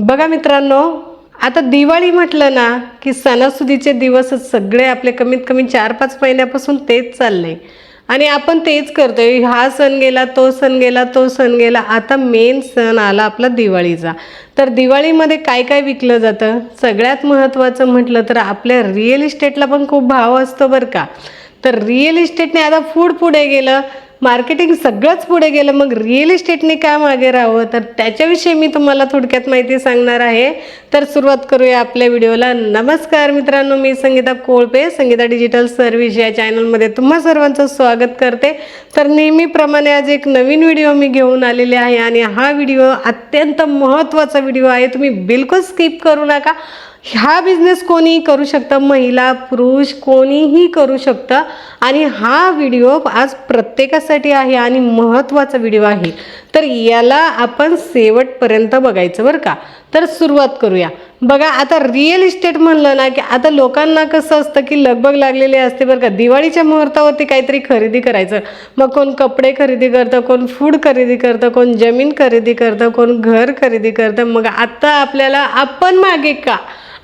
बघा मित्रांनो आता दिवाळी म्हटलं ना की सणासुदीचे दिवसच सगळे आपले कमीत कमी चार पाच महिन्यापासून तेच चाललंय आणि आपण तेच करतोय हा सण गेला तो सण गेला तो सण गेला आता मेन सण आला आपला दिवाळीचा. तर दिवाळीमध्ये काय काय विकलं जातं? सगळ्यात महत्त्वाचं म्हटलं तर आपल्या रिअल इस्टेटला पण खूप भाव असतो बरं का. तर रिअल इस्टेटने आता फूड पुढे गेलं मार्केटिंग सगळंच पुढे गेलं मग रिअल इस्टेटने का मागे राहावं? तर त्याच्याविषयी मी तुम्हाला थोडक्यात माहिती सांगणार आहे. तर सुरुवात करूया आपल्या व्हिडिओला. नमस्कार मित्रांनो मी संगीता कोळपे संगीता डिजिटल सर्व्हिस या चॅनलमध्ये तुम्हा सर्वांचं स्वागत करते. तर नेहमीप्रमाणे आज एक नवीन व्हिडिओ मी घेऊन आलेले आहे आणि हा व्हिडिओ अत्यंत महत्त्वाचा व्हिडिओ आहे. तुम्ही बिलकुल स्किप करू नका. हा बिझनेस कोणीही करू शकतं महिला पुरुष कोणीही करू शकतं. आणि हा व्हिडिओ आज प्रत्येकासाठी आहे आणि महत्त्वाचा व्हिडिओ आहे. तर याला आपण शेवटपर्यंत बघायचं बरं का. तर सुरुवात करूया. बघा आता रिअल इस्टेट म्हणलं ना की आता लोकांना कसं असतं की लगबग लागलेली असते बरं का. दिवाळीच्या मुहूर्तावरती काहीतरी खरेदी करायचं. मग कोण कपडे खरेदी करतं कोण फूड खरेदी करतं कोण जमीन खरेदी करतं कोण घर खरेदी करतं. मग आता आपल्याला आपण मागे का?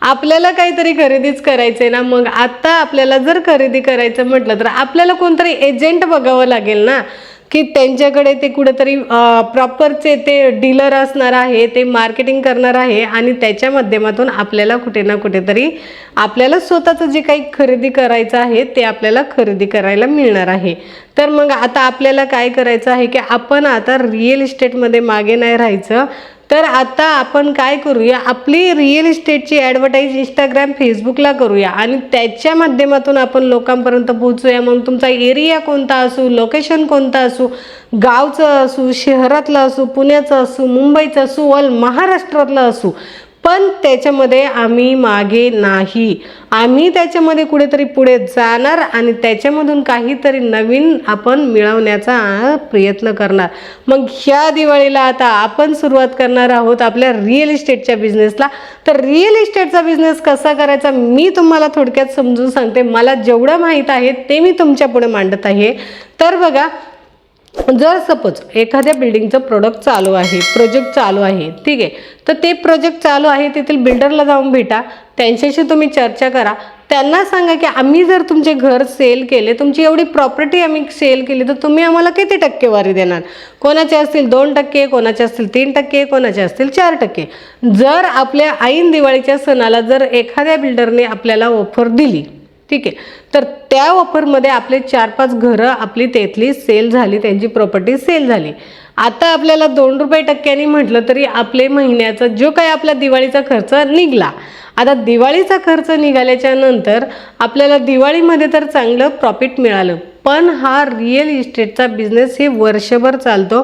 आपल्याला काहीतरी खरेदीच करायचे ना मग आता आपल्याला जर खरेदी करायचं म्हटलं तर आपल्याला कोणतरी एजंट बघावं लागेल ना की त्यांच्याकडे ते कुठेतरी प्रॉपरचे ते डीलर असणार आहे ते मार्केटिंग करणार आहे आणि त्याच्या माध्यमातून आपल्याला कुठे ना कुठेतरी आपल्याला स्वतःचं जे काही खरेदी करायचं आहे ते आपल्याला खरेदी करायला मिळणार आहे. तर मग आता आपल्याला काय करायचं आहे की आपण आता रिअल इस्टेटमध्ये मागे नाही राहायचं तर आता आपण काय करूया? आपली रिअल इस्टेटची ॲडव्हर्टाईज इंस्टाग्राम फेसबुकला करूया. आणि त्याच्या माध्यमातून आपण लोकांपर्यंत पोहोचूया. मग तुमचा एरिया कोणता असू लोकेशन कोणता असू गावचं असू शहरातलं असू पुण्याचं असू मुंबईचं असू ऑल महाराष्ट्रातलं असू पण त्याच्यामध्ये आम्ही मागे नाही. आम्ही त्याच्यामध्ये कुठेतरी पुढे जाणार आणि त्याच्यामधून काहीतरी नवीन आपण मिळवण्याचा प्रयत्न करणार. मग ह्या दिवाळीला आता आपण सुरुवात करणार आहोत आपल्या रिअल इस्टेटच्या बिझनेसला तर रिअल इस्टेटचा बिझनेस कसा करायचा मी तुम्हाला थोडक्यात समजून सांगते. मला जेवढं माहीत आहे ते मी तुमच्यापुढे मांडत आहे. तर बघा जर सपोज एखाद्या बिल्डिंगचं प्रोडक्ट चालू आहे प्रोजेक्ट चालू आहे ठीक आहे तर ते प्रोजेक्ट चालू आहे तेथील बिल्डरला जाऊन भेटा त्यांच्याशी तुम्ही चर्चा करा. त्यांना सांगा की आम्ही जर तुमचे घर सेल केले तुमची एवढी प्रॉपर्टी आम्ही सेल केली तर तुम्ही आम्हाला किती टक्केवारी देणार? कोणाचे असतील दोन टक्के कोणाचे असतील तीन टक्के कोणाचे असतील चार टक्के? जर आपल्या ऐन दिवाळीच्या सणाला जर एखाद्या बिल्डरने आपल्याला ऑफर दिली ठीक आहे. तर त्या ऑफरमध्ये आपले चार पाच घरं आपली तेथली सेल झाली त्यांची प्रॉपर्टी सेल झाली. आता आपल्याला दोन रुपये टक्क्यांनी म्हटलं तरी आपले महिन्याचा जो काही आपला दिवाळीचा खर्च निघला. आता दिवाळीचा खर्च निघाल्याच्या नंतर आपल्याला दिवाळीमध्ये तर चांगलं प्रॉफिट मिळालं. पण हा रिअल इस्टेटचा बिझनेस हे वर्षभर चालतो.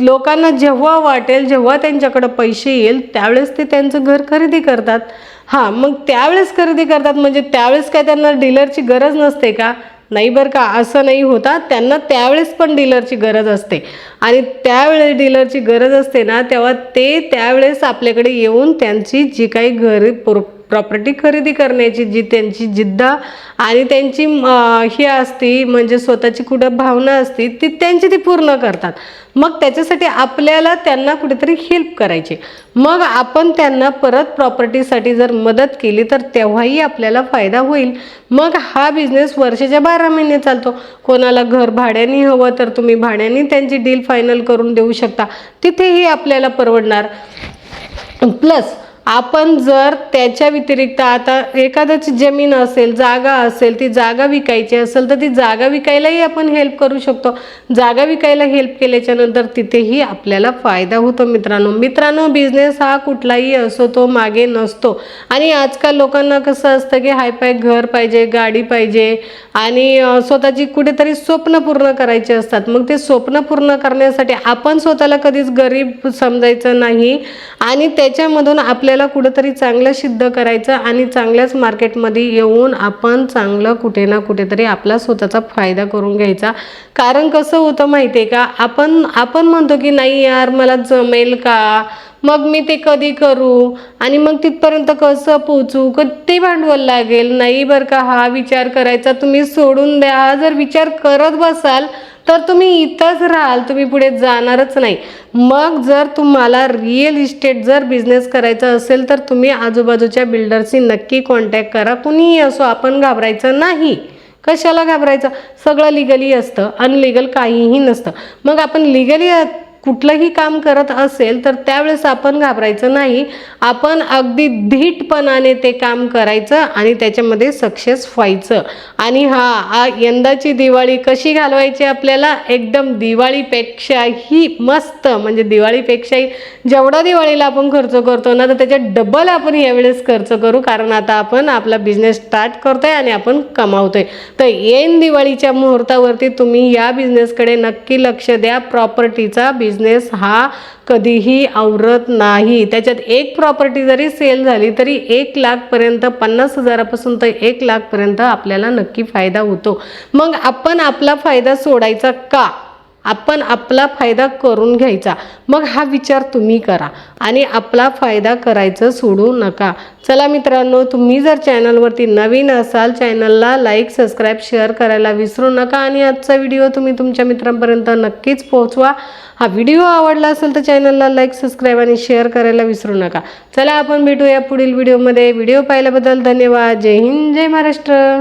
लोकांना जेव्हा वाटेल जेव्हा त्यांच्याकडं पैसे येईल त्यावेळेस ते त्यांचं घर खरेदी करतात. हां मग त्यावेळेस खरेदी करतात म्हणजे त्यावेळेस काय त्यांना डीलरची गरज नसते का? नाही बरं का असं नाही होता त्यांना त्यावेळेस पण डीलरची गरज असते. आणि त्यावेळेस डीलरची गरज असते ना तेव्हा ते त्यावेळेस आपल्याकडे येऊन त्यांची जी काही घरी प्रॉपर्टी खरेदी करण्याची जी त्यांची जिद्द आणि त्यांची ही असती म्हणजे स्वतःची कुठं भावना असती ती त्यांची ती पूर्ण करतात. मग त्याच्यासाठी आपल्याला त्यांना कुठेतरी हेल्प करायची. मग आपण त्यांना परत प्रॉपर्टीसाठी जर मदत केली तर तेव्हाही आपल्याला फायदा होईल. मग हा बिझनेस वर्षाच्या बारा महिने चालतो. कोणाला घर भाड्याने हवं तर तुम्ही भाड्याने त्यांची डील फायनल करून देऊ शकता. तिथेही आपल्याला परवडणार. प्लस आपण जर त्याच्या व्यतिरिक्त आता एखाद्याची जमीन असेल जागा असेल ती जागा विकायची असेल तर ती जागा विकायलाही आपण हेल्प करू शकतो. जागा विकायला हेल्प केल्याच्यानंतर तिथेही आपल्याला फायदा होतो मित्रांनो. मित्रांनो बिझनेस हा कुठलाही असो तो मागे नसतो. आणि आजकाल लोकांना कसं असतं की हायपाय घर पाहिजे गाडी पाहिजे आणि स्वतःची कुठेतरी स्वप्न पूर्ण करायचे असतात. मग ते स्वप्न पूर्ण करण्यासाठी आपण स्वतःला कधीच गरीब समजायचं नाही आणि त्याच्यामधून आपल्या आपल्याला कुठंतरी चांगलं सिद्ध करायचं आणि चांगल्याच मार्केटमध्ये येऊन आपण चांगलं कुठे ना कुठेतरी आपला स्वतःचा फायदा करून घ्यायचा. कारण कसं होतं माहिती आहे का? आपण आपण म्हणतो की नाही यार मला जमेल का? मग मी ते कधी करू? आणि मग तिथपर्यंत कसं पोचू कधी भांडवल लागेल. नाही बरं का हा विचार करायचा तुम्ही सोडून द्या. जर विचार करत बसाल तर तुम्ही इथंच राहाल तुम्ही पुढे जाणारच नाही. मग जर तुम्हाला रिअल इस्टेट जर बिझनेस करायचा असेल तर तुम्ही आजूबाजूच्या बिल्डरशी नक्की कॉन्टॅक्ट करा. कुणीही असो आपण घाबरायचं नाही. कशाला घाबरायचं? सगळं लिगली असतं. अनलिगल काहीही नसतं. मग आपण लिगली कुठलंही काम करत असेल तर त्यावेळेस आपण घाबरायचं नाही. आपण अगदी धीटपणाने ते काम करायचं आणि त्याच्यामध्ये सक्सेस व्हायचं. आणि हा यंदाची दिवाळी कशी घालवायची आपल्याला? एकदम दिवाळीपेक्षाही मस्त. म्हणजे दिवाळीपेक्षाही जेवढा दिवाळीला आपण खर्च करतो ना तर त्याच्या डबल आपण यावेळेस खर्च करू. कारण आता आपण आपला बिझनेस स्टार्ट करतोय आणि आपण कमावतोय. तर येन दिवाळीच्या मुहूर्तावरती तुम्ही या बिझनेसकडे नक्की लक्ष द्या. प्रॉपर्टीचा बिझनेस हा कधीही आवरत नाही. त्याच्यात एक प्रॉपर्टी जरी सेल झाली तरी एक लाखपर्यंत पन्नास हजारापासून तर एक लाखपर्यंत आपल्याला नक्की फायदा होतो. मग आपण आपला फायदा सोडायचा का? आपण आपला फायदा करून घ्यायचा. मग हा विचार तुम्ही करा. आणि आपला फायदा करायचं सोडू नका. चला मित्रांनो तुम्ही जर चॅनलवरती नवीन असाल चॅनलला लाईक सबस्क्राईब शेअर करायला विसरू नका. आणि आजचा व्हिडिओ तुम्ही तुमच्या मित्रांपर्यंत नक्कीच पोहोचवा. हा व्हिडिओ आवडला असेल तर चॅनलला लाईक सबस्क्राईब आणि शेअर करायला विसरू नका. चला आपण भेटूया पुढील व्हिडिओमध्ये. व्हिडिओ पाहिल्याबद्दल धन्यवाद. जय हिंद जय महाराष्ट्र.